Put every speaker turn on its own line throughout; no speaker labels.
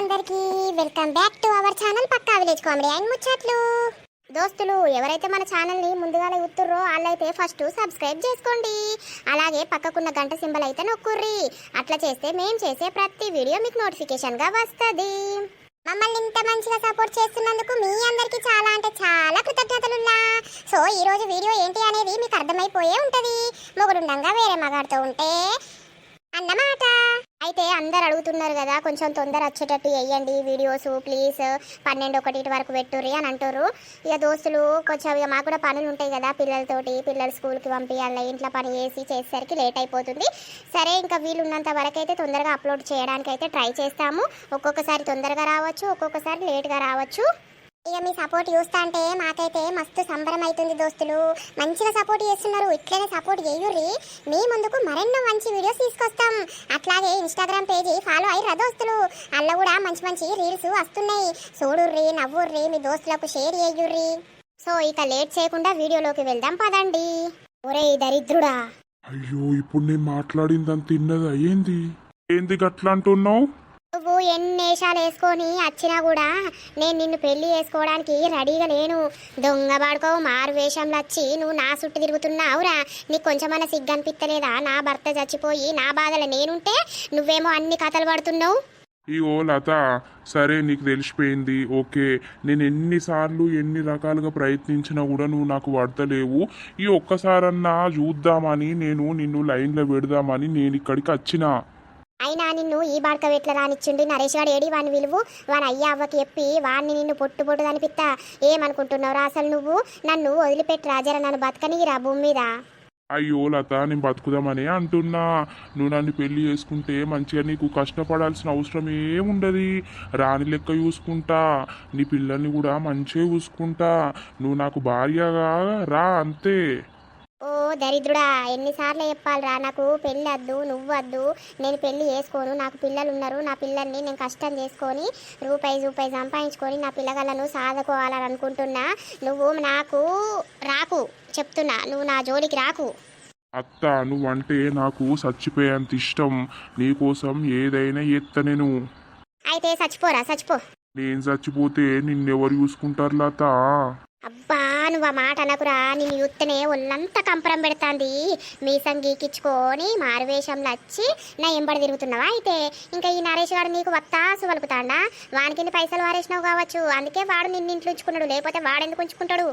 అందరికి welcome back to our channel Pakka village comedy. And ముచ్చట్లు దోస్తులు ఎవరైతే మన ఛానల్ని ముందుగా ఉత్తుర్రో వాళ్ళైతే ఫస్ట్ సబ్స్క్రైబ్ చేసుకోండి. అలాగే పక్కకున్న గంట సింబల్ అయితే నొక్కుర్రి. అట్లా చేస్తే మేము చేసే ప్రతి వీడియో మీకు నోటిఫికేషన్గా వస్తుంది. మమ్మల్ని ఇంత మంచిగా సపోర్ట్ చేస్తున్నందుకు మీ అందరికీ చాలా అంటే చాలా కృతజ్ఞతలున్నా. సో ఈరోజు వీడియో ఏంటి అనేది మీకు అర్థమైపోయే ఉంటుంది. మొగుడుండంగా వేరే మగాడితో ఉంటే అన్నమాట. అయితే అందరు అడుగుతున్నారు కదా కొంచెం తొందర వచ్చేటట్టు వేయండి వీడియోస్ ప్లీజ్ పన్నెండు ఒకటి వరకు పెట్టుర్రి అని అంటారు ఇక దోస్తులు కొంచెం ఇక మాకు కూడా పనులు ఉంటాయి కదా పిల్లలతోటి పిల్లలు స్కూల్కి పంపించాలి ఇంట్లో పని చేసి చేసేసరికి లేట్ అయిపోతుంది. సరే ఇంకా వీలు ఉన్నంత వరకు అయితే తొందరగా అప్లోడ్ చేయడానికి అయితే ట్రై చేస్తాము. ఒక్కొక్కసారి తొందరగా రావచ్చు ఒక్కొక్కసారి లేట్గా రావచ్చు. ఇక మీ సపోర్ట్ చూస్తా అంటే మాకైతే మస్తు సంబరం అవుతుంది దోస్తులు. మంచిగా సపోర్ట్ చేస్తున్నారు. ఇట్లనే సపోర్ట్ చేయుర్రి. మీ ముందుకు మరెన్నో మంచి వీడియోస్ తీసుకొస్తాం. అట్లాగే ఇన్స్టాగ్రామ్ పేజీ ఫాలో అయ్యి దోస్తులు. అల్ల కూడా మంచి మంచి రీల్స్ వస్తున్నాయి. చూడుర్రి నవ్వుర్రి మీ దోస్తులకు షేర్ చేయుర్రి. సో ఇక లేట్ చేయకుండా వీడియోలోకి వెళ్దాం పదండి. ఒరే దరిద్రుడా.
అయ్యో ఇప్పుడు నేను మాట్లాడిందని తిన్నది అయ్యింది ఏంది గట్లా అంటున్నావు?
నువ్వు ఎన్ని వేషాలు వేసుకొని వచ్చినా కూడా నేను నిన్ను పెళ్ళి చేసుకోవడానికి రెడీగా లేను. దొంగ పడుకో మారు వేషంలో వచ్చి నువ్వు నా చుట్టూ తిరుగుతున్నావురా. నీకు కొంచెమన్నా సిగ్గు అనిపిస్తలేదా నా భర్త చచ్చిపోయి నా బాధలు నేనుంటే నువ్వేమో అన్ని కథలు పడుతున్నావు.
ఇగో లత సరే నీకు తెలిసిపోయింది. ఓకే నేను ఎన్నిసార్లు ఎన్ని రకాలుగా ప్రయత్నించినా కూడా నువ్వు నాకు పడతలేవు ఈ ఒక్కసారన్నా చూద్దామని నేను నిన్ను లైన్లో పెడదామని నేను ఇక్కడికి వచ్చిన.
అయినా నిన్ను ఈ బాడక వెట్ల రానిచ్చిండి. నరేష్ గారు ఏడి వాని విలువు. వాని అయ్య అవ్వకి చెప్పి వాడిని నిన్ను పొట్టు పొట్టు అనిపిస్తా ఏమనుకుంటున్నావురా అసలు నువ్వు? నన్ను వదిలిపెట్టి రాజారా నన్ను బతకనిరా భూమి మీద.
అయ్యో లత నేను బతుకుదామని అంటున్నా. నువ్వు నన్ను పెళ్ళి చేసుకుంటే మంచిగా నీకు కష్టపడాల్సిన అవసరం ఏముండదు రాని లెక్క చూసుకుంటా. నీ పిల్లల్ని కూడా మంచిగా చూసుకుంటా. నువ్వు నాకు భార్యగా రా అంతే.
ఓ దరిద్రుడా ఎన్నిసార్లు చెప్పాలిరా నాకు పెళ్ళి వద్దు నువ్వు వద్దు నేను పెళ్ళి చేసుకోను నాకు పిల్లలు ఉన్నారు నా పిల్లల్ని నేను కష్టం చేసుకొని రూపాయి రూపాయి సంపాదించుకొని నా పిల్లగాళ్ళను సాదుకోవాలని అనుకుంటున్నా. నువ్వు నాకు రాకు చెప్తున్నా నువ్వు నా జోలికి రాకు.
అత్త నువ్వంటే నాకు చచ్చిపోయేంత ఇష్టం నీకోసం ఏదైనా ఎత్త నేను.
అయితే చచ్చిపోరా చచ్చిపో.
నేను చచ్చిపోతే నిన్నెవరు చూసుకుంటారు లత?
అబ్బా నువ్వు ఆ మాట అనకురా. నేను యూత్తనే ఒళ్ళంతా కంపరం పెడతాంది. మీసం గీకిచ్చుకొని మారువేషంలో వచ్చి నా ఎంబడి తిరుగుతున్నావా అయితే? ఇంకా ఈ నరేష్ గారు నీకు వత్తాసు వలుపుతాడా వానికి పైసలు వారేసినావు కావచ్చు? అందుకే వాడు నిన్ను ఇంట్లో ఉంచుకున్నాడు. లేకపోతే వాడెందుకు ఉంచుకుంటాడు?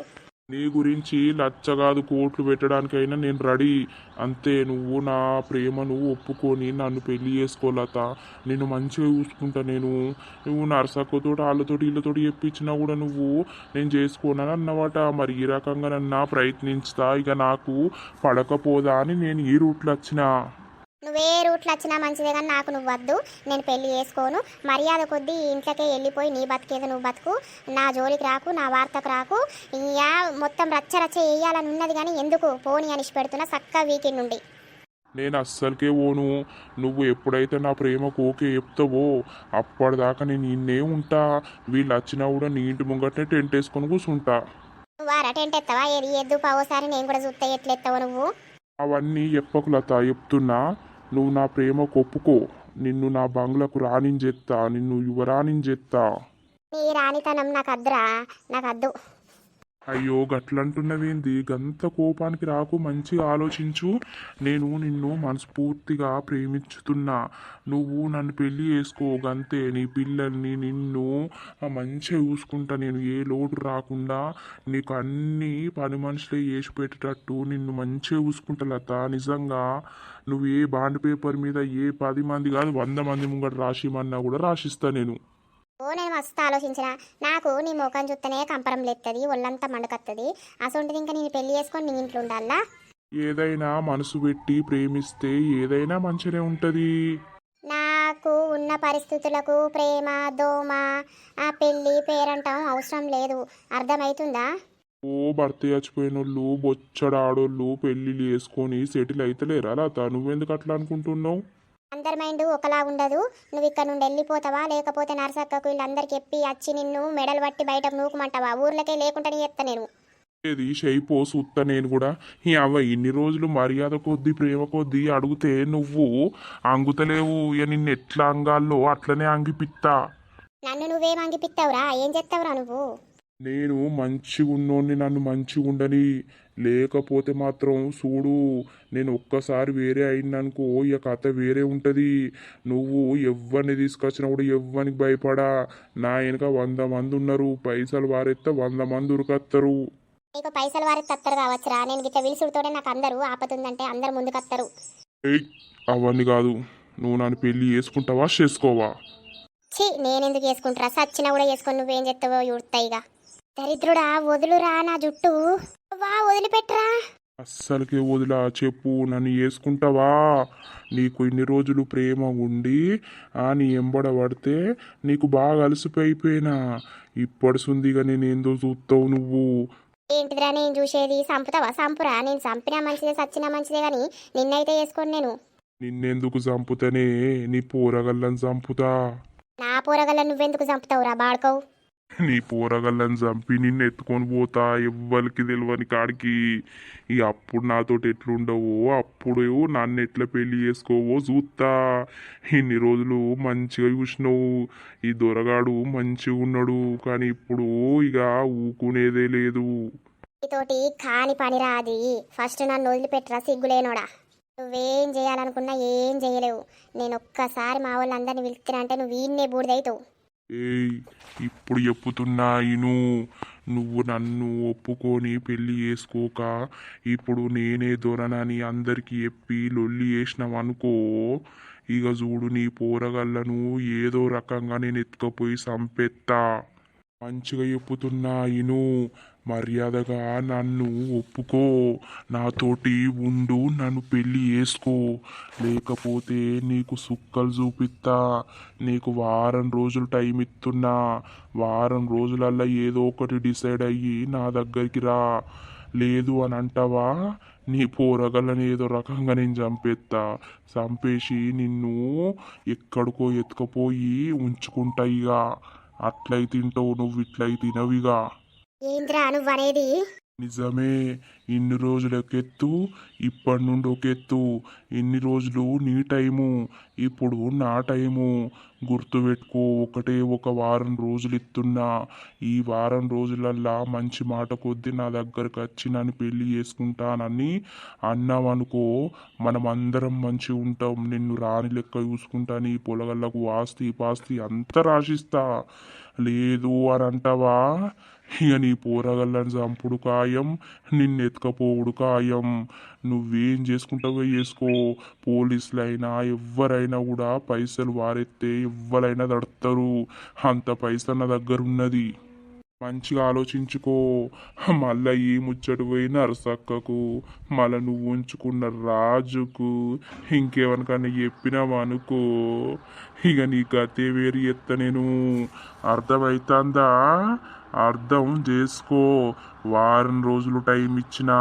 నీ గురించి లచ్చ కాదు కోట్లు పెట్టడానికైనా నేను రెడీ. అంతే నువ్వు నా ప్రేమను ఒప్పుకొని నన్ను పెళ్ళి చేసుకోలత నేను మంచిగా చూసుకుంటా నేను. నువ్వు నర్సక్కతో వాళ్ళతో వీళ్ళతో చెప్పించినా కూడా నువ్వు నేను చేసుకోనని అన్నమాట. మరి ఈ రకంగా నన్ను ప్రయత్నించుతా. ఇక నాకు పడకపోదా అని నేను ఈ రూట్లో వచ్చిన.
నువ్వే రూట్లో వచ్చినా మంచిదే కానీ నాకు నువ్వు వద్దు. నేను పెళ్ళి చేసుకోను. మర్యాద కొద్దీ ఇంట్లోకే వెళ్ళిపోయి నీ బతికేది నువ్వు బతుకు. నా జోలికి రాకు నా వార్తకు రాకు. ఇయ్యా మొత్తం రచ్చ రచ్చ వేయాలని ఉన్నది కానీ ఎందుకు? పోని అనిసి పెడుతున్నా చక్క వీకెండ్ నుండి
నేను అస్సలకే పోను. నువ్వు ఎప్పుడైతే నా ప్రేమకు ఓకే చెప్తావో అప్పటిదాకా నేను ఇన్నే ఉంటా. వీళ్ళు వచ్చినా కూడా నీ ఇంటి ముంగట్నే టెంట్ వేసుకొని కూర్చుంటా
నువ్వు ఆ టెంట్ ఎత్తావా? ఏది? ఎద్దు పావోసారి నేను కూడా చూస్తే ఎట్లెత్తావు నువ్వు?
అవన్నీ చెప్పకు లత చెప్తున్నా నువ్వు నా ప్రేమ కొప్పుకో. నిన్ను నా బంగ్లకు రాణించేత్తా నిన్ను యువరాణించేత్తా.
నీ రాణితనం నాకు అద్దురా నాకు అద్దు
అయ్యో గట్లంటున్నవేంది? గంత కోపానికి రాకు మంచిగా ఆలోచించు. నేను నిన్ను మనస్ఫూర్తిగా ప్రేమించుతున్నా. నువ్వు నన్ను పెళ్ళి చేసుకో గంతే. నీ పిల్లల్ని నిన్ను మంచిగా చూసుకుంటా. నేను ఏ లోటు రాకుండా నీకు అన్ని పని మనుషులే చేసి పెట్టేటట్టు నిన్ను మంచిగా చూసుకుంటా లత. నిజంగా నువ్వు ఏ బాండ్ పేపర్ మీద ఏ పది మంది కాదు వంద మంది ముంగట రాసిమన్నా కూడా రాసిస్తా నేను.
ఓ నేను మస్తు ఆలోచించిన. నాకు నీ ముఖం చూస్తేనే కంపరం లేస్తుంది ఒళ్ళంతా మండుకత్తది. అసొంటిది ఇంకా నేను పెళ్ళి చేసుకొని నీ ఇంట్లో ఉండాలా?
ఏదైనా మనసు పెట్టి ప్రేమిస్తే ఏదైనా మంచిగానే ఉంటది.
నాకు ఉన్న పరిస్థితులకు ప్రేమ దోమ ఆ పెళ్ళి పేరంటం అవసరం లేదు. అర్థమవుతుందా
ఓ భర్త చచ్చిపోయిన వాళ్ళు బొచ్చడు ఆడోళ్ళు పెళ్ళిళ్ళు వేసుకొని సెటిల్ అయితలేరా లత? నువ్వెందుకు అట్లా అనుకుంటున్నావు?
అందరి మైండ్ ఒకలా ఉండదు. నువ్వు ఇక్కడ నుండి వెళ్ళిపోతావా? లేకపోతే నరసక్కకు వీళ్ళందరికి చెప్పి వచ్చి నిన్ను మెడలు పట్టి బయటకు నూకమంటావా? ఊర్లకే లేకుండా చెప్తా నేను.
ఏది షైపో సుత్త నేను కూడా. ఈ అవ్వ ఇన్ని రోజులు మర్యాద కొద్దీ ప్రేమ కొద్దీ అడిగితే నువ్వు అంగుతలేవు. ఇక నిన్ను ఎట్లా అంగాల్లో? అట్లనే అంగిపిత్తా.
నన్ను నువ్వేం అంగిపిస్తావురా ఏం చేస్తావురా నువ్వు?
నేను మంచిగా ఉన్నోడిని నన్ను మంచిగా ఉండని లేకపోతే మాత్రం చూడు నేను ఒక్కసారి వేరే అయిందనుకో ఇక కథ వేరే ఉంటుంది. నువ్వు ఎవ్వరిని తీసుకొచ్చినప్పుడు ఎవ్వరికి భయపడా. నా వెనక వంద మంది ఉన్నారు పైసలు వారెత్తే వంద మంది ఉరికొస్తారు
నీకు పైసలు వారికి తత్తరు కావచ్చురా. నేను గిట్ట విలుసుడితోనే నాకు అందరూ ఆపతుందంటే అందరు ముందుకత్తరు.
ఏయ్ అవన్నీ కాదు. నువ్వు నన్ను పెళ్ళి చేసుకుంటావా చేసుకోవా?
ఛీ నేనెందుకు వేసుకుంటారా సచ్చినా కూడా వేసుకొని నువ్వేం చేస్తావో చూడతాయిగా దరిద్రుడా వదులురా నా జుట్టు. వా వదిలిపెట్టరా.
అస్సలకే వదిలా చెప్పు నన్ను వేసుకుంటావా నీకు ఇన్ని రోజులు ప్రేమ ఉండి ఆ నీ ఎంబడ పడితే నీకు బాగా అలసిపోయిపోయినా. ఇప్పటి సుందిగా నేను ఏందో చూస్తావు నువ్వు.
ఏంటిదిరా నేను చూసేది? సంపుతావా? సంపురా. నేను సంపినా మంచిదే సచ్చినా మంచిదే కానీ నిన్నైతే వేసుకోను నేను.
నిన్నెందుకు చంపుతానే నీ పోరగల్లని చంపుతా
నా పోరగల్ల నువ్వెందుకు చంపుతావురా బాడుకోవు?
నీ పోరగళ్ళని చంపి నిన్ను ఎత్తుకొని పోతా ఎవ్వరికి తెలియని కాడికి. ఇక అప్పుడు నాతోటి ఎట్లుండవో అప్పుడు నన్ను ఎట్లా పెళ్ళి చేసుకోవో చూస్తా ఇన్ని రోజులు మంచిగా చూసినావు ఈ దొరగాడు మంచిగా ఉన్నాడు కానీ ఇప్పుడు ఇక ఊకునేదే లేదు.
తోటి కాని పని రాది. ఫస్ట్ నన్ను వదిలిపెట్టరా సిగ్గులేనోడా. నువ్వేం చేయాలనుకున్నా ఏం చేయలేవు. నేను ఒక్కసారి మా వాళ్ళందరినీ పిలుస్తున్నా అంటే నువ్వు వీన్నే బూడిదవుతావు
ఏయ్ ఇప్పుడు చెప్పుతున్నాయిను నువ్వు నన్ను ఒప్పుకొని పెళ్ళి చేసుకోక ఇప్పుడు నేనే దొరనని అందరికి చెప్పి లొల్లి వేసినావనుకో ఇక చూడు నీ పోరగళ్ళను ఏదో రకంగా నేను ఎత్తుకపోయి సంపెత్తా. మంచిగా చెప్పుతున్నా ఇను. మర్యాదగా నన్ను ఒప్పుకో. నాతోటి ఉండు నన్ను పెళ్ళి చేసుకో. లేకపోతే నీకు సుక్కలు చూపిస్తా నీకు వారం రోజులు టైం ఇస్తున్నా వారం రోజులల్లా ఏదో ఒకటి డిసైడ్ అయ్యి నా దగ్గరికి రా. లేదు అని అంటావా నీ పోరగలని ఏదో రకంగా నేను చంపేస్తా చంపేసి నిన్ను ఎక్కడికో ఎత్తుకపోయి ఉంచుకుంటా ఇక అట్లయి తింటావు నువ్వు ఇట్లయి తినవిగా
ఏంద్రా అనేది
నిజమే ఇన్ని రోజులు ఒక ఎత్తు ఇప్పటి నుండి ఒక ఎత్తు ఇన్ని రోజులు నీ టైము ఇప్పుడు నా టైము. గుర్తుపెట్టుకో ఒకటే ఒక వారం రోజులు ఇస్తున్నా ఈ వారం రోజులల్లా మంచి మాట కొద్ది నా దగ్గరకు వచ్చి నన్ను పెళ్ళి చేసుకుంటానని అన్నావనుకో మనం అందరం మంచి ఉంటాం. నిన్ను రాని లెక్క చూసుకుంటా నీ పొలగల్లకు ఆస్తి పాస్తి అంతా రాసిస్తా. లేదు అని అంటావా ఇక నీ పోరగల్లని చంపుడు ఖాయం నిన్ను ఎత్తుకపోవుడు ఖాయం. నువ్వేం చేసుకుంటావో చేసుకో. పోలీసులైనా ఎవరైనా కూడా పైసలు వారెత్తే ఎవ్వరైనా తడతారు అంత పైసలు నా దగ్గర ఉన్నది మంచిగా ఆలోచించుకో. మళ్ళా ఈ ముచ్చట పోయి నరసక్కకు మళ్ళా నువ్వు ఉంచుకున్న రాజుకు ఇంకేమనకన్నా చెప్పినావు అనుకో. ఇక నీ గతే వేరు ఎత్త నేను. అర్థమవుతుందా అర్థం చేసుకో. వారం రోజులు టైం ఇచ్చిన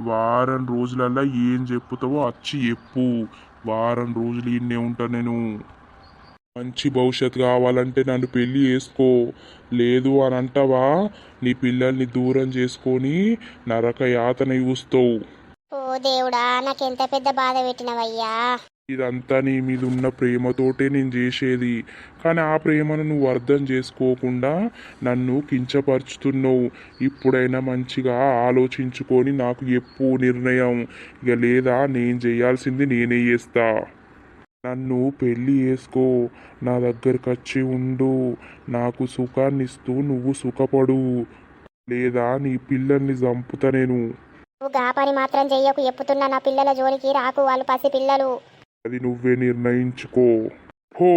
వారం రోజులల్లా ఏం చెప్పుతావో వచ్చి చెప్పు. వారం రోజులు ఇన్నే ఉంటా నేను. మంచి భవిష్యత్తు కావాలంటే నన్ను పెళ్ళి చేసుకో. లేదు అని అంటావా? నీ పిల్లల్ని దూరం చేసుకొని నరక యాతన చూస్తావు
ఓ దేవుడా నాకెంత పెద్ద బాధ పెట్టినవయ్యా.
ఇదంతా నీ మీద ఉన్న ప్రేమతోటే నేను చేసేది. కానీ ఆ ప్రేమను నువ్వు అర్థం చేసుకోకుండా నన్ను కించపరుచుతున్నావు. ఇప్పుడైనా మంచిగా ఆలోచించుకొని నాకు ఎప్పు నిర్ణయం. ఇక లేదా నేను చేయాల్సింది నేనే చేస్తా. నన్ను పెళ్ళి చేసుకో. నా దగ్గరకు వచ్చి ఉండు. నాకు సుఖాన్ని ఇస్తూ నువ్వు సుఖపడు. లేదా నీ పిల్లల్ని చంపుతా నేను.
నువ్వు గా పని మాత్రం చెయ్యకు. ఎప్పుతున్నా నా పిల్లల జోలికి రాకు. వాళ్ళు పసి పిల్లలు.
అది నువ్వే నిర్ణయించుకో. హో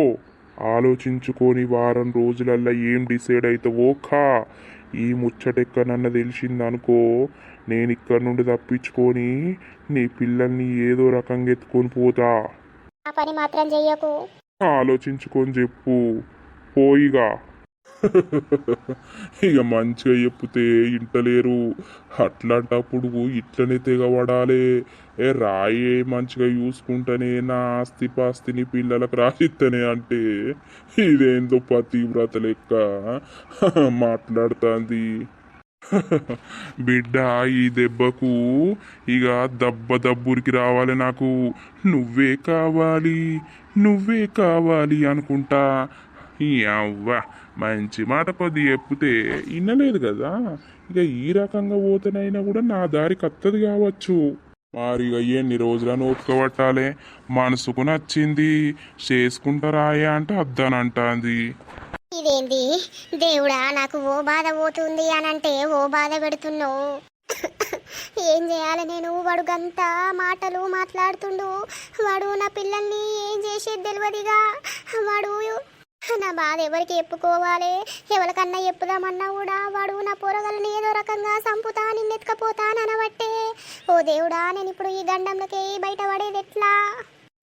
ఆలోచించుకొని వారం రోజులల్లా ఏం డిసైడ్ అవుతావో ఖా ఈ ముచ్చటెక్కనన్న తెలిసిందనుకో నేను ఇక్కడ నుండి తప్పించుకొని నీ పిల్లల్ని ఏదో రకంగా ఎత్తుకొని పోతా.
పని మాత్రం చెయ్యకు.
ఆలోచించుకొని చెప్పు. పోయిగా. ఇక మంచిగా చెప్తే ఇంటలేరు. అట్లాంటప్పుడు ఇట్లనే తెగబడాలి. ఏ రాయే మంచిగా చూసుకుంటేనే నా ఆస్తి పాస్తిని పిల్లలకు రాసిస్తేనే అంటే ఇదేందో పతివ్రత లెక్క మాట్లాడుతుంది. బిడ్డ ఈ దెబ్బకు ఇక దెబ్బ దబ్బురికి రావాలి నాకు. నువ్వే కావాలి నువ్వే కావాలి అనుకుంటా. ఈ అవ్వ మంచి మాట కొద్ది చెప్తే వినలేదు కదా. ఇక ఈ రకంగా పోతేనైనా కూడా నా దారి కత్తది కావచ్చు. మరి ఇక ఎన్ని రోజులను ఓపిక మనసుకు నచ్చింది చేసుకుంటారాయా అంటే అద్దానంటాంది.
ఇదేంది? దేవుడా నాకు ఓ బాధ పోతుంది అని అంటే ఓ బాధ పెడుతున్నావు ఏం చేయాలి నేను? వాడు గంత మాటలు మాట్లాడుతుండు. వాడు నా పిల్లల్ని ఏం చేసేది తెలియదుగా వాడు నా బాధ ఎవరికి చెప్పుకోవాలి? ఎవరికన్నా చెప్పుదామన్నా కూడా వాడు నా పొరగలని ఏదో రకంగా సంపుతా నిన్నెత్తుకపోతా అనబట్టే ఓ దేవుడా నేను ఇప్పుడు ఈ గండంలోకి బయట పడేది ఎట్లా?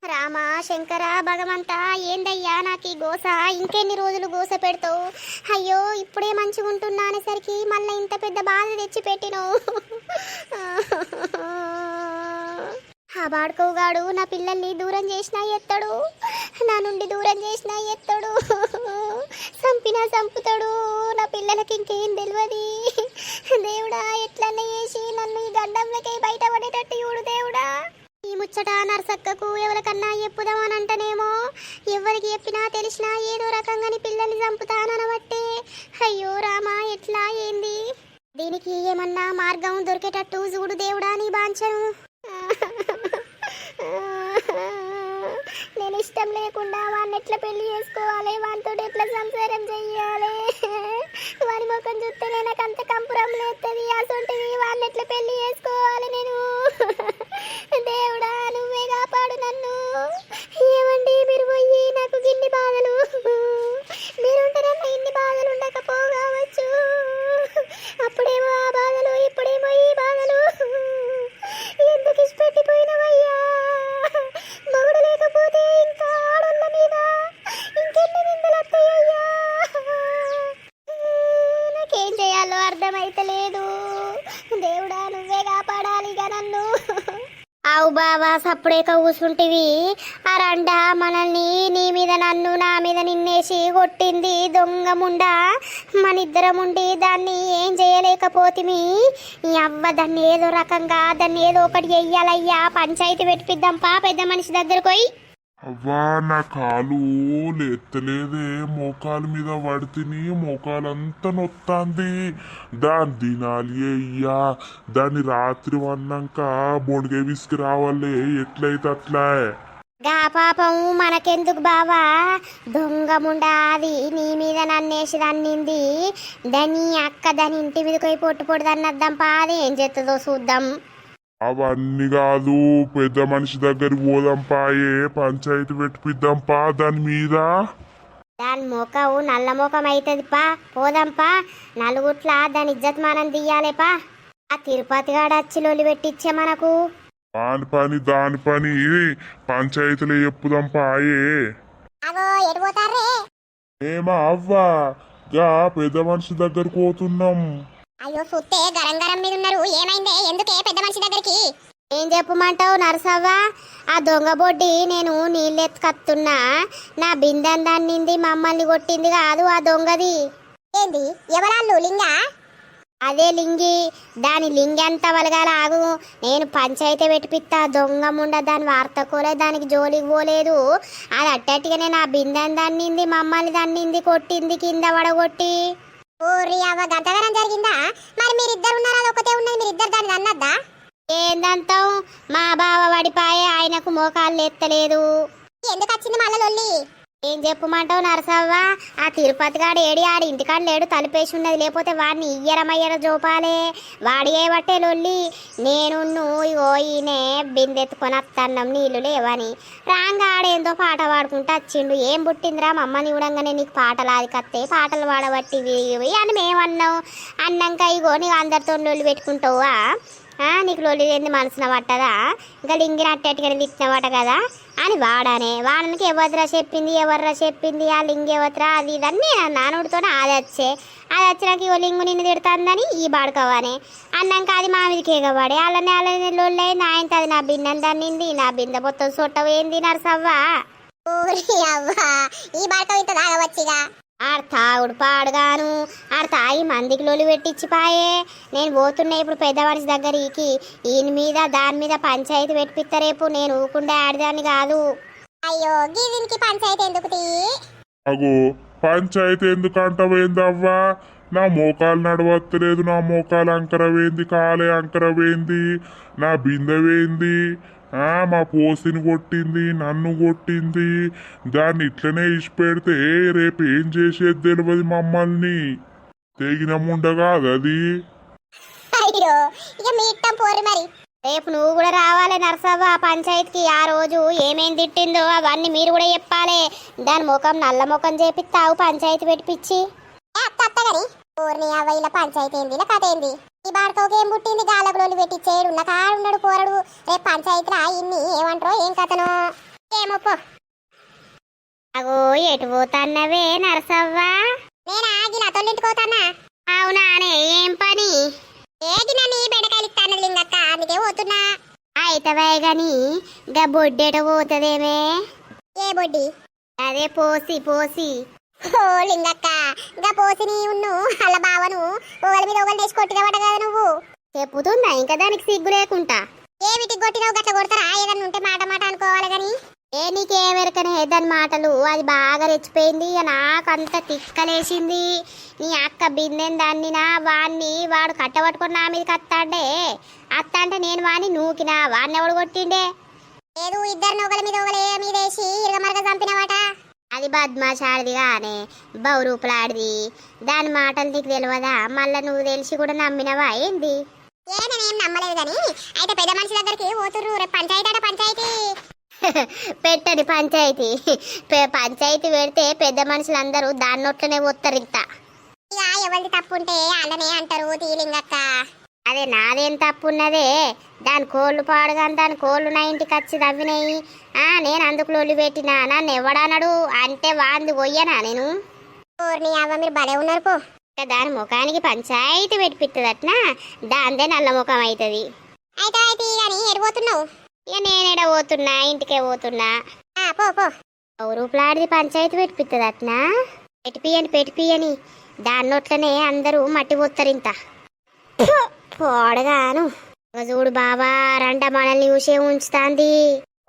రామ శంకర భగవంతా ఏందయ్యా నాకు ఈ గోస? ఇంకెన్ని రోజులు గోస పెడతావు? అయ్యో ఇప్పుడే మంచిగా ఉంటున్నా అనేసరికి మళ్ళీ ఇంత పెద్ద బాధ తెచ్చి పెట్టినావు ఆ బాడుకోగాడు నా పిల్లల్ని దూరం చేసినా ఎత్తడు. నా నుండి దూరం చేసినా ఎత్తడు. చంపినా చంపుతాడు. నా పిల్లలకి ఇంకేం తెలియదు దేవుడా ఎట్లన్నా చేసి నన్ను ఈ గండంలోకి బయట పడేటట్టు చూడు దేవుడా. ఈ ముచ్చట నరసక్కకు ఎవరికన్నా చెప్పుదామని అంటనేమో ఎవరికి చెప్పినా తెలిసినా ఏదో రకంగాని పిల్లల్ని చంపుతాననబట్టే. అయ్యో రామా ఎట్లా ఏంది? దీనికి ఏమన్నా మార్గం దొరికేటట్టు చూడు దేవుడా నీ బాంచను నేను ఇష్టం లేకుండా వాడిని ఎట్లా పెళ్ళి చేసుకోవాలి? వానితో ఎట్లా సంసారం చెయ్యాలి? వాడి ముఖం చూస్తే నాకు అంత కంపురం లేస్తుంది అసొంటిది. వాడిని ఎట్లా పెళ్ళి చేసుకోవాలి? కూసుంటివి ఆ రండ మనల్ని నీ మీద నన్ను నా మీద నిన్నేసి కొట్టింది దొంగ ముండ. మన ఇద్దరం ఉండి దాన్ని ఏం చేయలేకపోతిమి. అవ్వ దాన్ని ఏదో రకంగా దాన్ని ఏదో ఒకటి చెయ్యాలయ్యా పంచాయతీ పెట్టిద్దాం పా పెద్ద మనిషి దగ్గరకు పోయి
అవ్వా నా కాలు లేత్తలేదే. మోకాలు మీద పడితిని మోకాలంతా నొత్తాంది. దాన్ని తినాలి అయ్యా. దాన్ని రాత్రి వన్నాక బొడిగే విసుకు రావాలి. ఎట్లయితే అట్లా?
గా పాపం మనకెందుకు బావా? దొంగ ముండ అది నీ మీద నన్నేసి దన్నింది దాని అక్క దాని ఇంటి మీదకి పోయి పొట్టు పొట్టు దన్నద్దాం పా ఏం చేస్తుందో చూద్దాం.
అవన్నీ కాదు పెద్ద మనిషి దగ్గరికి పోదాం పాయే పంచాయతీ పెట్టిపిద్దాం పా దాని మీద.
దాని మొఖం నల్ల మొఖం అవుతుంది పా పోదాం పా నలుగుట్ల దాని ఇజ్జత్ మనం తీయాలి పా. ఆ తిరుపతి గాడ వచ్చి లొలి పెట్టిచ్చే మనకు.
దాని పని దాని పని పంచాయతీలో చెప్పుదాం పాయే
అగో ఎటు పోతారే
ఏమా అవ్వా? గా పెద్ద మనిషి దగ్గరకు పోతున్నాం.
అయ్యో సుత్తే గరం గరం మీద ఉన్నారు. ఏమైందే? ఎందుకే పెద్ద మనిషి దగ్గరికి? ఏం చెప్పమంటావు నరసవ్వ? ఆ దొంగ బొడ్డి నేను నీళ్ళెత్తుకత్తున్నా నా బిందెం దన్నింది మమ్మల్ని కొట్టింది కాదు ఆ దొంగది. ఏంది? ఎవరాళ్ళు? లింగా? అదే లింగి. దాని లింగి ఎంత వలగాల ఆగు. నేను పంచాయతీ పెట్టిపిత్తా దొంగ ముండ దాని వార్త కోలే దానికి జోలికి పోలేదు. అది అట్టట్టుగానే నా బిందెం దన్నింది మమ్మల్ని దన్నింది కొట్టింది కింద పడగొట్టి. ఊరి అవ్వ గంతగనం జరిగిందా? మరి మీరిద్దరు ఉన్నారు? అది ఒకటే ఉన్నది మీరిద్దరు దాన్ని అన్నద్దా? ఏందంతాం మా బావ వడిపాయే ఆయనకు మోకాళ్ళు ఎత్తలేదు ఎందుకు వచ్చింది మళ్ళీ లొల్లి? ఏం చెప్పమంటావు నరసవ్వ? ఆ తిరుపతి గాడు ఏడి ఆడి ఇంటికాడ లేడు తలుపేసి ఉన్నది. లేకపోతే వాడిని ఇయ్యరమయ్యర జోపాలే. వాడి ఏ బట్టే లొల్లి. నేను ఇగో ఈయనే బిందెత్తుకొని అత్తన్నం నీళ్ళు లేవని. రాంగా ఆడేందో పాట పాడుకుంటూ వచ్చిండు. ఏం పుట్టిందిరా మమ్మని చూడంగానే నీకు పాటలు ఆది కత్తే పాటలు పాడబట్టి అని మేమన్నాం. అన్నాక ఇగో నీకు అందరితో లొల్లి పెట్టుకుంటావా? నీకు లొల్లి లేని మనసున పట్టదా? ఇంకా లింగిన అట్టేట్టుగా తిట్టిన కదా? అని వాడానే. వాడనికి ఎవరిరా చెప్పింది ఎవర్రా చెప్పింది? ఆ లింగ్ ఎవరిరా? అది ఇదన్నీ నా నానుడితో అది వచ్చే అది వచ్చినాక ఓ లింగు నిన్ను తిడుతుందని ఈ బాడుకోవానే. అన్నాక అది మా మీదకే పడే అలానే అలానే లొల్లైంది ఆయన అది నా బిన్నె దన్నింది నా బిందె మొత్తం సొట్ట పోయింది నరసవ్వా అవ్వా ఈ బాడుకో ఇంత దాగవచ్చిగా ఆడ తాగుడు పాడుగాను. ఆడ తాగి మందికి లొలి పెట్టించి పాయే. నేను పోతున్నా ఇప్పుడు పెద్ద మనిషి దగ్గరికి. ఈయన మీద దాని మీద పంచాయతీ పెట్టిపిస్తా రేపు. నేను ఊకుండే ఆడదాన్ని కాదు. అయ్యో దీనికి పంచాయతీ ఎందుకు తీ?
అగో పంచాయతీ ఎందుకు అంటవేందవ్వా నా మోకాలు నడవత్తలేదు నా మోకాలు అంకరవేంది కాలే అంకరవేంది నా బిందెవేంది? ఆ మా పోసిని కొట్టింది నన్ను కొట్టింది. దాన్ని ఇట్లనే ఇచ్చిపెడితే రేపు ఏం చేసేది తెలియదు మమ్మల్ని. తెగిన ముండగా అది.
ఇక రేపు నువ్వు కూడా రావాలి నర్సవ్వ పంచాయతీకి. ఆ రోజు ఏమేం తిట్టిందో అవన్నీ మీరు కూడా చెప్పాలి. దాని ముఖం నల్ల ముఖం చేపిస్తావు పంచాయతీ పెట్టిపిచ్చి అవ్వ ఇలా పంచాయతీ ఏంది ఇలా కథ ఏంది ఈ బాడుకోకి ఏం పుట్టింది? గాలకులోని పెట్టి చేడు ఉన్న కాడున్నాడు పోరడు. రేపు పంచాయతీరా ఇన్ని ఏమంటారో ఏం కథనో? ఏమో పో. అగో ఎటు పోతాన్నవే నరసవ్వ? నేను? ఆగి నా తొల్లింటికోతానా అవునానే ఏం పని? ఏది నన్ను ఈ బెండకాయలు ఇస్తాను లింగక్క అందుకే పోతున్నా. అయితవే గాని గా బొడ్డెట పోతుందేమే? ఏ బొడ్డి? అదే పోసి పోసి. ఓ లింగక్క గా పోసిని ఉన్ను అల్ల బావను ఒకరి మీద ఒకరు వేసి కొట్టినవట కదా నువ్వు. చెప్పుతుందా? ఇంకా దానికి సిగ్గు లేకుంటా ఏమిటి కొట్టినావు గట్ల కొడతారా? ఏదన్నా ఉంటే మాట మాట అనుకోవాలి గాని? ఏ నీకేమెరకనే దాని మాటలు? అది బాగా రెచ్చిపోయింది. ఇక నాకంత తిక్కలేసింది. నీ అక్క బిందెన్ దాన్నినా వాణ్ణి వాడు కట్టబట్టుకొని నా మీద కత్తాడే అత్త అంటే నేను వాణ్ణి నూకినా వాడిని ఎవడు కొట్టిండే? లేదు ఇద్దరు నొగల మీద ఒకలే మీద వేసి ఇరగమరగ చంపినవాట. అది బద్మాషాడిది గానే బౌరూపులాడిది దాని మాటలు నీకు తెలియదా మళ్ళా నువ్వు తెలిసి కూడా నమ్మినవా? ఏంది? ఏ నేనేం నమ్మలేదు కానీ అయితే పెద్ద మనిషి దగ్గరికి పోతుర్రు రేపు పంచాయతీ అట పంచాయతీ. పెట్టండి పంచాయతీ. పంచాయతీ పెడితే పెద్ద మనుషులందరూ దాని నోట్లోనే పోతారు ఇంత ఇక ఎవరిది తప్పు ఉంటే అలానే అంటారు తీలింగక్క. అదే నాదేం తప్పు ఉన్నదే దాని కోళ్ళు పాడుగా దాని కోళ్ళు నా ఇంటికి వచ్చి తవ్వినాయి. నేను అందుకు లొల్లి పెట్టినా. నన్ను ఎవడన్నాడు అంటే వాంది పోయ్యనా నేను? ఊరిని అవ్వ మీరు భలే ఉన్నారు పో. దాని ముఖానికి పంచాయతీ పెట్టిపిస్తుందట్నా దాందే నల్ల ముఖం అవుతుంది అయితే అయితే కానీ ఎడిపోతున్నావు ఇక నేనేడ పోతున్నా? ఇంటికే పోతున్నా. పో పో. రూపులాడిది పంచాయతీ పెట్టిపిస్తుందట్నా పెట్టిపియని పెట్టిపియని దాని నోట్లనే అందరూ మట్టి పోతారు ఇంత పోడగాను. చూడు బాబా రంట మనల్ని చూసే ఉంచుతాంది.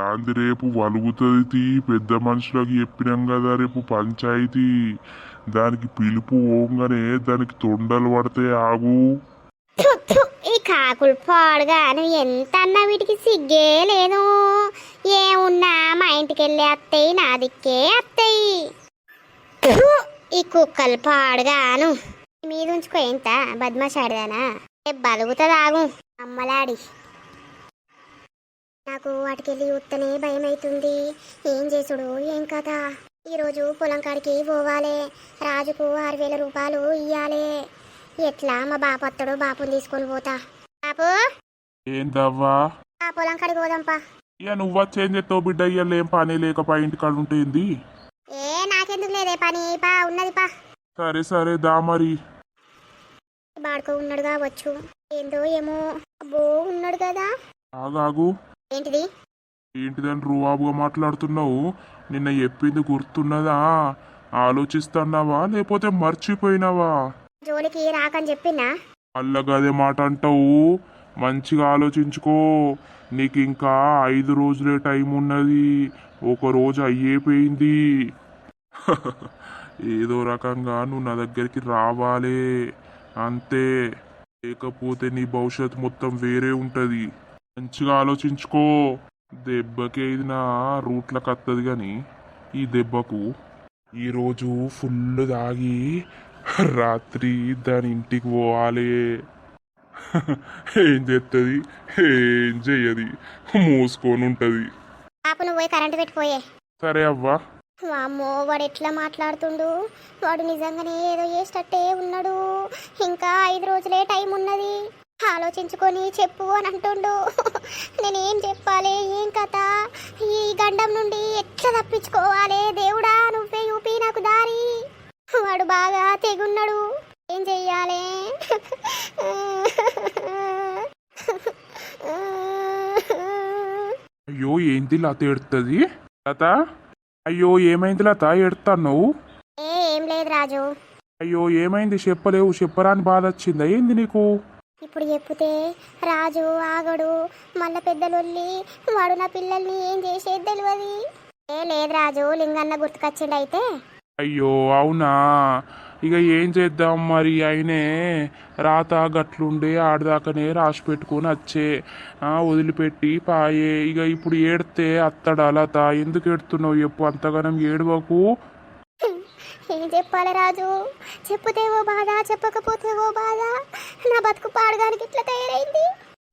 అంది రేపు వలుగుతుంది తీ పెద్ద మనుషులకు చెప్పినాం కదా రేపు పంచాయతీ. దానికి పిలుపు ఓంగానే దానికి తొండలు పడితే ఆగు.
ఈ కాకులు పాడుగాను ఎంత అన్నా వీటికి సిగ్గే లేదు ఏమున్నా మా ఇంటికి వెళ్ళి అత్తయ్యి నా దిక్కే అత్తయ్యి. ఈ కుక్కలు పాడుగాను. మీద ఉంచుకో ఎంత బద్మాషాడిదానా బలుగుతుంది ఆగు అమ్మలాడి. నాకు వాటికెళ్ళి ఉత్తనే భయం అవుతుంది ఏం చేసుడు ఏం కదా ఈరోజు పొలం కాడికి పోవాలి. రాజుకు ఆరు వేల రూపాయలు ఇయ్యాలి. ఎట్లా మా బాపు అత్తడు బాపుని తీసుకొని పోతా? బాపు
ఏందవ్వా?
ఆ పొలం కాడికి పోదాంపా
ఇక నువ్వు చేంజ్ చేస్తావు బిడ్డ? ఇయ్యాల ఏం పని లేక ఇంటికాడ ఉంటుంది
ఏ నాకెందుకు లేదే పని? పా ఉన్నది పా.
సరే సరే దా మరి.
బాడుకో ఉన్నాడు కావచ్చు. ఏందో ఏమో. అబ్బో ఉన్నాడు కదా.
ఆగాగు
ఏంటిది?
ఏంటిదని రువాబుగా మాట్లాడుతున్నావు? నిన్న చెప్పింది గుర్తున్నదా? ఆలోచిస్తున్నావా? లేకపోతే మర్చిపోయినావా?
జోలికి రాకని చెప్పినా?
అల్లగదే మాట అంటావు. మంచిగా ఆలోచించుకో. నీకు ఇంకా ఐదు రోజులే టైం ఉన్నది. ఒక రోజు అయ్యేపోయింది. ఏదో రకంగా నువ్వు నా దగ్గరికి రావాలే. అంతే. లేకపోతే నీ భవిష్యత్ మొత్తం వేరే ఉంటది. మంచిగా ఆలోచించుకో. దెబ్బకి ఇది నా రూట్లకు వస్తుంది కానీ ఈ దెబ్బకు ఈరోజు ఫుల్ తాగి రాత్రి దాని ఇంటికి పోవాలి. ఏం చేస్తుంది ఏం చెయ్యది? మూసుకొని ఉంటుంది.
బాపు నువ్వు పోయి కరెంటు పెట్టిపోయే
సరే అవ్వా.
వామ్మో వాడు ఎట్లా మాట్లాడుతుండు? వాడు నిజంగానే ఏదో చేసేటట్టే ఉన్నాడు. ఇంకా ఐదు రోజులే టైం ఉన్నది. ఆలోచించుకొని చెప్పు అని అంటుండు. నేనేం చెప్పాలి? ఏం కథ? ఈ గండం నుండి ఎట్లా తప్పించుకోవాలి? దేవుడా నువ్వే యూపి నాకు దారి. వాడు బాగా తెగున్నాడు. ఏం చెయ్యాలి?
అయ్యో ఏంది లా తేడుతుంది? కథ అయ్యో ఏమైంది లత ఎడతావు
ఏ ఏం లేదు రాజు.
అయ్యో ఏమైంది? చెప్పలేవు చెప్పరాని బాధ వచ్చిందా? ఏంది నీకు?
ఇప్పుడు చెప్తే రాజు ఆగడు మళ్ళా పెద్దలొల్లి వాడు నా పిల్లల్ని ఏం చేసేది తెలియదు ఏ లేదు రాజు లింగన్న గుర్తుకొచ్చిండు అయితే
అయ్యో అవునా? ఇక ఏం చేద్దాం మరి? అయినే రాత గట్లుండే ఆడదాకనే రాసి పెట్టుకొని వచ్చే. వదిలిపెట్టి పాయే. ఇక ఇప్పుడు ఏడితే అత్తడా లత? ఎందుకు ఏడుతున్నావు చెప్పు? అంతగానం ఏడవకు.
ఏం చెప్పాలి రాజు? చెప్పుతేవో బాధ చెప్పకపోతేవో బాధ. నా బతుకు పాడగానికి ఇట్లా తయారైంది?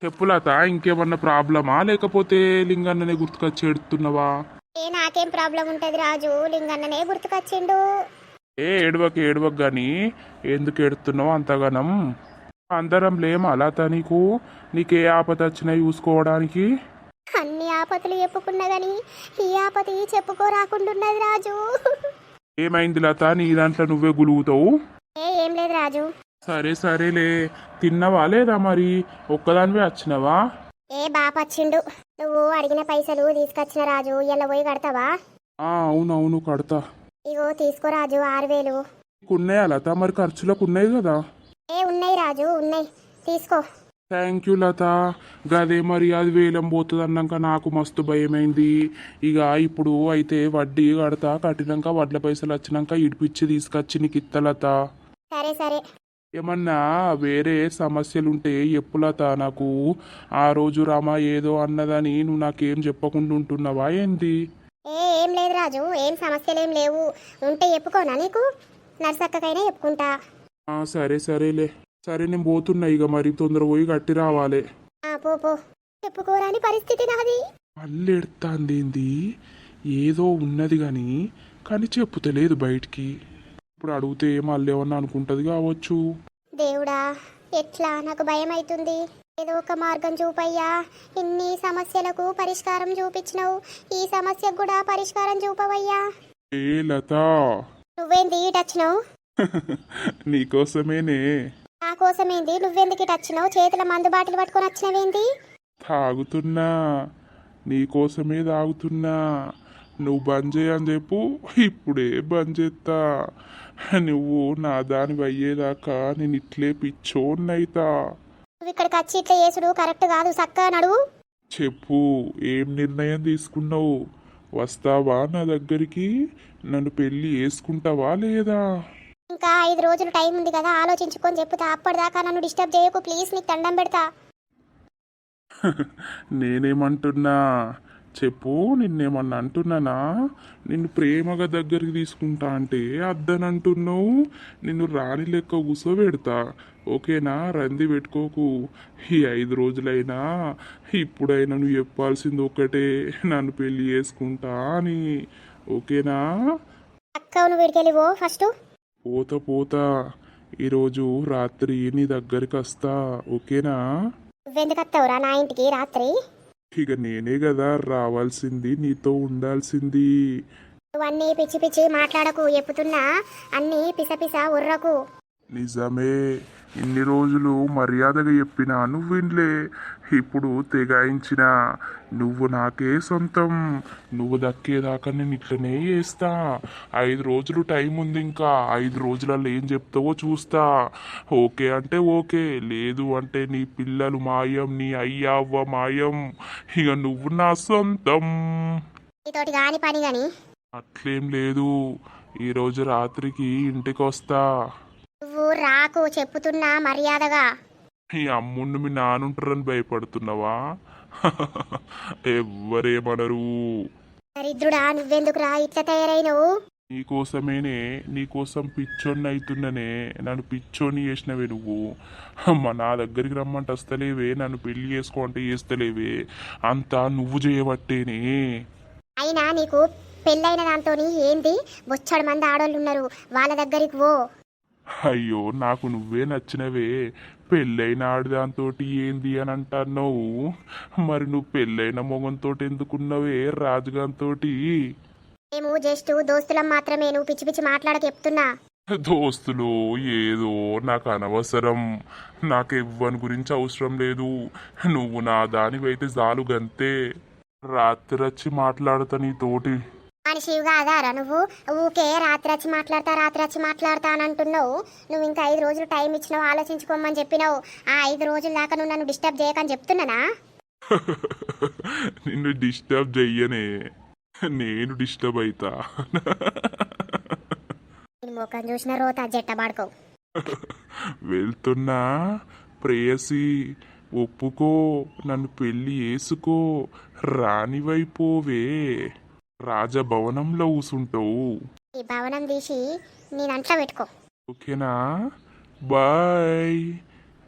చెప్పు లత ఇంకేమన్నా ప్రాబ్లమా? లేకపోతే లింగన్ననే గుర్తుకొచ్చి ఏడుతున్నావా?
ఏ నాకేం ప్రాబ్లం ఉంటది రాజు. లింగన్ననే గుర్తుకొచ్చిండు.
ఏ ఏడవక ఏడవక గాని ఎందుకు ఏడుతున్నావు అంతగానం? అందరం లేమా లత నీకు? నీకే ఆపద వచ్చినా చూసుకోవడానికి?
అన్ని ఆపతులు చెప్పుకున్నా గాని ఈ ఆపతి చెప్పుకోరాకుండున్నది రాజు.
ఏమైంది లత? నీ దాంట్లో నువ్వే గులుగుతావు?
ఏ ఏం లేదు రాజు.
సరే సరేలే. తిన్నావా లేదా మరి? ఒక్కదానివే వచ్చినావా?
ఏ బాపచ్చిండు నువ్వు అడిగిన పైసలు తీసుకొచ్చిన రాజు ఇలా పోయి కడతావా?
అవునవును కడతా.
ఇగో తీసుకో రాజు ఆరు వేలు.
ఉన్నాయా లత? మరి ఖర్చులకు ఉన్నాయి కదా.
ఏ ఉన్నాయి రాజు ఉన్నాయి. తీసుకో.
Thank you Latha. గదే మరి అది వేలం పోతుంది అన్నాక నాకు మస్తు భయమైంది. ఇక ఇప్పుడు అయితే వడ్డీ కడతా కట్టినాక వడ్ల పైసలు వచ్చినాక ఇడిపిచ్చి తీసుకొచ్చి నీకు ఇత్త లత.
సరే సరే.
ఏమన్నా వేరే సమస్యలుంటే ఎప్పు లత. నాకు ఆ రోజు రామా ఏదో అన్నదని నువ్వు నాకేం చెప్పకుండా ఉంటున్నావా ఏంది?
ఏ ఏం లేదు రాజు ఏం సమస్యలేం లేవు. ఉంటే చెప్పుకోనా నీకు? నర్సక్కకైనా చెప్పుకుంటా.
సరే సరేలే. సరే నేను పోతున్నా ఇక మరి తొందర పోయి కట్టి రావాలి.
పో పో. చెప్పుకోరాని పరిస్థితి నాది.
మళ్ళీ ఎడతాందేంది ఏదో ఉన్నది కానీ కానీ చెప్పుతలేదు బయటికి. ఇప్పుడు అడిగితే మళ్ళీ ఏమన్నా అనుకుంటది కావచ్చు.
దేవుడా ఎట్లా? నాకు భయం అవుతుంది ఏదో ఒక మార్గం చూపయ్యా. ఇన్ని సమస్యలకు పరిష్కారం చూపించినావు. ఈ సమస్యకు కూడా పరిష్కారం చూపవయ్యా.
ఏ లత?
నువ్వేంది ఇటు వచ్చినావు?
నీకోసమేనే
నా కోసమేంది? నువ్వెందుకు ఇటు వచ్చినావు? చేతుల మందు బాటిల్ పట్టుకొని వచ్చినవేంది?
తాగుతున్నా. నీకోసమే తాగుతున్నా. నువ్వు బంద్ చేయని చెప్పు. ఇప్పుడే బంద్ చేస్తా నువ్వు నా దాని అయ్యేదాకా నేను ఇట్లే పిచ్చోన్నైతా.
నువ్వు ఇక్కడికి వచ్చి ఇట్లా చేసుడు? కరెక్ట్ కాదు. సక్క నడువు.
చెప్పు ఏం నిర్ణయం తీసుకున్నావు? వస్తావా నా దగ్గరికి? నన్ను పెళ్ళి వేసుకుంటావా లేదా?
ఇంకా ఐదు రోజులు టైం ఉంది కదా ఆలోచించుకొని చెప్పుతా అప్పటిదాకా నన్ను డిస్టర్బ్ చేయకు. ప్లీజ్ నీకు దండం పెడతా.
నేనేమంటున్నా? చెప్పు నిన్నేమన్నా అంటున్నానా? నిన్ను ప్రేమగా దగ్గరికి తీసుకుంటా అంటే అద్దనంటున్నావు నిన్ను రాణి లెక్క కూసోబెడతా. ఓకేనా రంది పెట్టుకోకు. ఈ ఐదు రోజులైనా ఇప్పుడైనా నువ్వు చెప్పాల్సింది ఒకటే నన్ను పెళ్ళి చేసుకుంటా అని. ఓకేనా
అక్క నువ్వు వీడికెళ్ళివో ఫస్ట్.
పోతా పోతా. ఈరోజు రాత్రి నీ దగ్గరికి వస్తా. ఓకేనా
నువ్వెందుకు వస్తావురా నా ఇంటికి రాత్రి?
ఇక నేనే కదా రావాల్సింది నీతో ఉండాల్సింది.
నువ్వన్నీ పిచ్చి పిచ్చి మాట్లాడకు ఎప్పుతున్నా అన్నీ పిస పిస ఉర్రకు.
నిజమే. ఇన్ని రోజులు మర్యాదగా చెప్పినా నువ్వు వినలే ఇప్పుడు తెగాయించిన నువ్వు నాకే సొంతం. నువ్వు దక్కేదాకా నేను ఇట్లనే చేస్తా. ఐదు రోజులు టైం ఉంది ఇంకా. ఐదు రోజులలో ఏం చెప్తావో చూస్తా. ఓకే అంటే ఓకే. లేదు అంటే నీ పిల్లలు మాయం నీ అయ్య అవ్వ మాయం. ఇక నువ్వు నా సొంతం. అట్లేం లేదు. ఈరోజు రాత్రికి ఇంటికి వస్తా
రాకు చెప్పుతున్నా మర్యాదగా.
ఈ అమ్ముండు మీ నానుంటారని భయపడుతున్నావా? ఎవ్వరేమనరు.
దరిద్రుడా నువ్వెందుకు రా ఇట్లా తయారైనవు?
నీకోసమేనే నీకోసం పిచ్చోన్ని అవుతున్ననే నన్ను పిచ్చోని చేసినవే నువ్వు. అమ్మ నా దగ్గరికి రమ్మంటే వస్తలేవే నన్ను పెళ్ళి చేసుకో అంటే చేస్తలేవే. అంతా నువ్వు చేయబట్టేనే.
అయినా నీకు పెళ్ళైన దాంతో ఏంది? బొచ్చడు మంది ఆడోళ్ళు ఉన్నారు వాళ్ళ దగ్గరికి పో.
అయ్యో నాకు నువ్వే నచ్చినవే. పెళ్ళైన ఆడదాంతోటి ఏంది అని అంటున్నావు? మరి నువ్వు పెళ్ళైన మొగంతో ఎందుకున్నావే రాజుగాంతోటి
మేము జస్ట్ దోస్తులం మాత్రమే. నువ్వు పిచ్చి పిచ్చి మాట్లాడక చెప్తున్నా.
దోస్తులు ఏదో నాకు అనవసరం. నాకు ఇవ్వని గురించి అవసరం లేదు. నువ్వు నా దానివైతే చాలు గంతే రాత్రి వచ్చి మాట్లాడతా నీతోటి.
మనిషివి కాదారా నువ్వు? ఊకే రాత్రి వచ్చి మాట్లాడతా రాత్రి వచ్చి మాట్లాడతా అని అంటున్నావు. నువ్వు ఇంకా ఐదు రోజులు టైం ఇచ్చినావు ఆలోచించుకోమని చెప్పినావు. ఆ ఐదు రోజుల దాకా నువ్వు నన్ను డిస్టర్బ్ చేయకని చెప్తున్నానా?
నిన్ను డిస్టర్బ్ చెయ్యనే. నేను డిస్టర్బ్ అవుతా
ముఖం చూసిన రోత జట్ట పాడుకో.
వెళ్తున్నా ప్రేయసి ఒప్పుకో నన్ను పెళ్ళి వేసుకో రానివైపోవే రాజభవనంలో కూసుంటావు.
ఈ భవనం తీసి నేను అంట్లో పెట్టుకో.
ఓకేనా? బాయ్.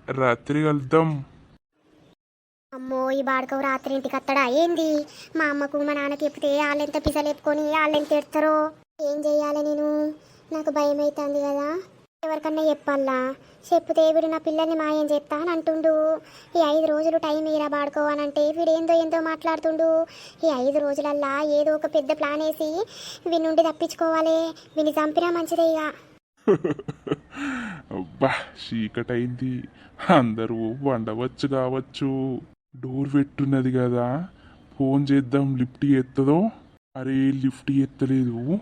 రాత్రి కలుద్దాం.
అమ్మో ఈ బాడుకో రాత్రి ఇంటికి అత్తడా ఏంది? మా అమ్మకు మా నాన్నకి చెప్తే వాళ్ళెంత పిసలేపుకొని వాళ్ళెంత ఎడతారో ఏం చెయ్యాలి నేను? నాకు భయం అవుతుంది కదా. ఎవరికన్నా చెప్పాలా? చెప్తే వీడు నా పిల్లల్ని మాయం చేస్తా అని అంటుండు. ఈ ఐదు రోజులు టైం ఇరా అని అంటే వీడు ఏందో ఏందో మాట్లాడుతుండు. ఈ ఐదు రోజులల్లా ఏదో ఒక పెద్ద ప్లాన్ వేసి వీడి నుండి తప్పించుకోవాలి. వీడిని చంపినా మంచిదే ఇక.
అబ్బా చీకటైంది. అందరూ వండవచ్చు కావచ్చు. డోర్ పెట్టున్నది కదా. ఫోన్ చేద్దాం లిఫ్ట్ ఎత్తదో? అరే లిఫ్ట్ ఎత్తలేదు.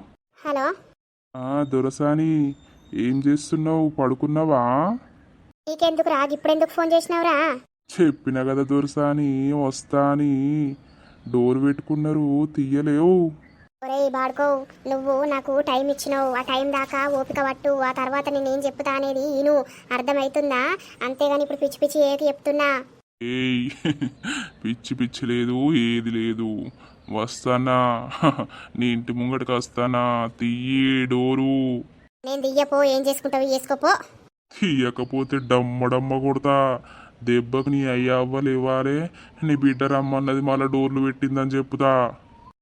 హలో?
ఆ దొరసాని. ఏం చేస్తున్నావు? పడుకున్నావా?
నీకెందుకు రా? ఇప్పుడెందుకు ఫోన్ చేసినావురా?
చెప్పిన కదా దొరసాని వస్తా అని డోర్ పెట్టుకున్నారు తీయలేవు.
ఒరేయ్ బాడుకో నువ్వు నాకు టైం ఇచ్చినావు. ఆ టైం దాకా ఓపిక పట్టు. ఆ తర్వాత నేనేం చెప్తా అనేది ఇను అర్థమవుతుందా అంతేగాని ఇప్పుడు పిచ్చి పిచ్చి ఏకి చెప్తున్నా?
ఏయ్ పిచ్చి పిచ్చి లేదు ఏది లేదు. వస్తానా? నీ ఇంటి ముంగటికి వస్తానా? తీయి డోరు.
నేను దియ్యపో ఏం చేసుకుంటావు చేసుకోపో.
తీయకపోతే డమ్మ డమ్మ కొడతా. దెబ్బకు నీ అయ్య అవ్వలేవాలే నీ బిడ్డ రమ్మన్నది మళ్ళా డోర్లు పెట్టిందని చెప్పుతా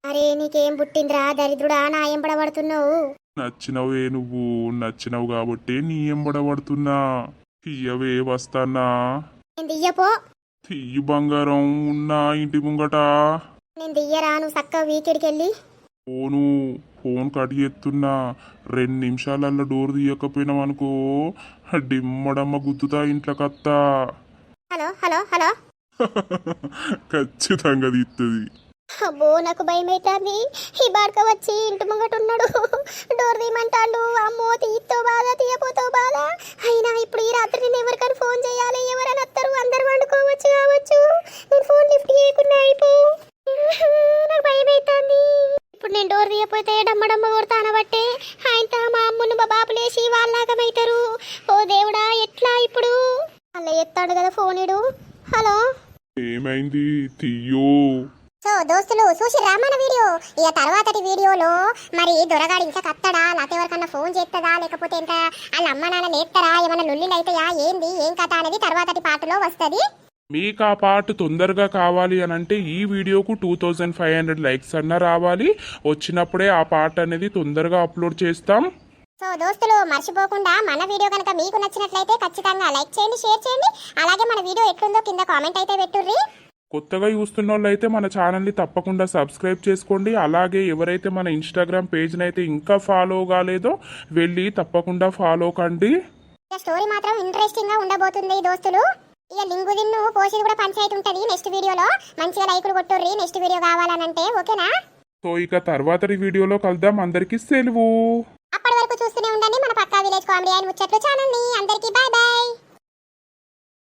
అరే నీకేం పుట్టిందిరా? దరిద్రుడా నా ఎంబడబడుతున్నావు
నచ్చినవే నువ్వు నచ్చినవు కాబట్టి నీ ఎంబడబడుతున్నా తీయవే వస్తానా
నేను దియ్యపో
తీయి బంగారం ఉన్నా ఇంటి ముంగట.
నేను దియ్యరా నువ్వు చక్క వీకెడికి వెళ్ళి
ఫోను ఫోన్ కట్ చేస్తున్నా. రెండు నిమిషాలల్లో డోర్ తీయకపోయినాం అనుకో. డిమ్మడమ్మ గుద్దుతా ఇంట్లోకి అత్తా
హలో హలో హలో.
ఖచ్చితంగా తీస్తుంది
అబ్బో నాకు భయం అవుతుంది ఈ బాడక వచ్చి ఇంటి ముంగట ఉన్నాడు. డోర్ తీయమంటాడు. అమ్మో తీతో బాధ తీయపోతావు బాధ. అయినా ఇప్పుడు ఈ రాత్రి నేను ఎవరికైనా ఫోన్ చేయాలి. ఎవరైనా వస్తారు అందరు వండుకోవచ్చు కావచ్చు. నేను ఫోన్ లిఫ్ట్ చేయకుండా అయిపో. నాకు భయం అవుతుంది ఇప్పుడు నేను డోర్ తీయపోతే డమ్మ డమ్మ కొడతాను బట్టే ఆయనతో మా అమ్మును మా బాబు లేచి వాళ్ళలాగమవుతారు ఓ దేవుడా ఎట్లా ఇప్పుడు? అలా ఎత్తాడు కదా ఫోన్ ఇడు. హలో.
ఏమైంది? తీయో
సో దోస్తులు చూసిర్రా మన వీడియో? ఇక తర్వాతటి వీడియోలో మరి దొరగాడు ఇంకా కత్తడా? లేకపోతే ఎవరికన్నా ఫోన్ చేస్తుందా లేకపోతే ఇంకా వాళ్ళ అమ్మ నాన్న లేస్తారా ఏమైనా లొల్లిలు అవుతాయా ఏంది? ఏం కథ? అనేది తర్వాతటి పాటలో వస్తుంది.
మీకు ఆ పాట తొందరగా కావాలి అని అంటే ఈ వీడియోకు two thousand five hundred likes అన్న రావాలి. వచ్చినప్పుడే ఆ పాట అనేది తొందరగా అప్లోడ్ చేస్తాం.
సో దోస్తులు మర్చిపోకుండా మన వీడియో కనుక మీకు నచ్చినట్లయితే ఖచ్చితంగా లైక్ చేయండి షేర్ చేయండి. అలాగే మన వీడియో ఎట్లుందో కింద కామెంట్ అయితే పెట్టుర్రి.
కొత్తగా చూస్తున్న వాళ్ళైతే మన ఛానల్ని తప్పకుండా సబ్స్క్రైబ్ చేసుకోండి. అలాగే ఎవరైతే మన ఇన్స్టాగ్రామ్ పేజ్ని అయితే ఇంకా ఫాలో కాలేదో వెళ్ళి తప్పకుండా ఫాలో కండి.
స్టోరీ మాత్రం ఇంట్రెస్టింగ్గా ఉండబోతుంది దోస్తులు. ఇక లింగు దిన్ను పోసేది కూడా పంచాయతీ ఉంటుంది నెక్స్ట్ వీడియోలో. మంచిగా లైకులు కొట్టుర్రి నెక్స్ట్ వీడియో కావాలనంటే ఓకేనా?
సో ఇక తర్వాతటి వీడియోలో కలుద్దాం. అందరికీ సెలవు.
అప్పటి వరకు చూస్తూనే ఉండండి మన పక్కా విలేజ్ కామెడీ అండ్ ముచ్చట్లు ఛానల్ని అందరికీ బాయ్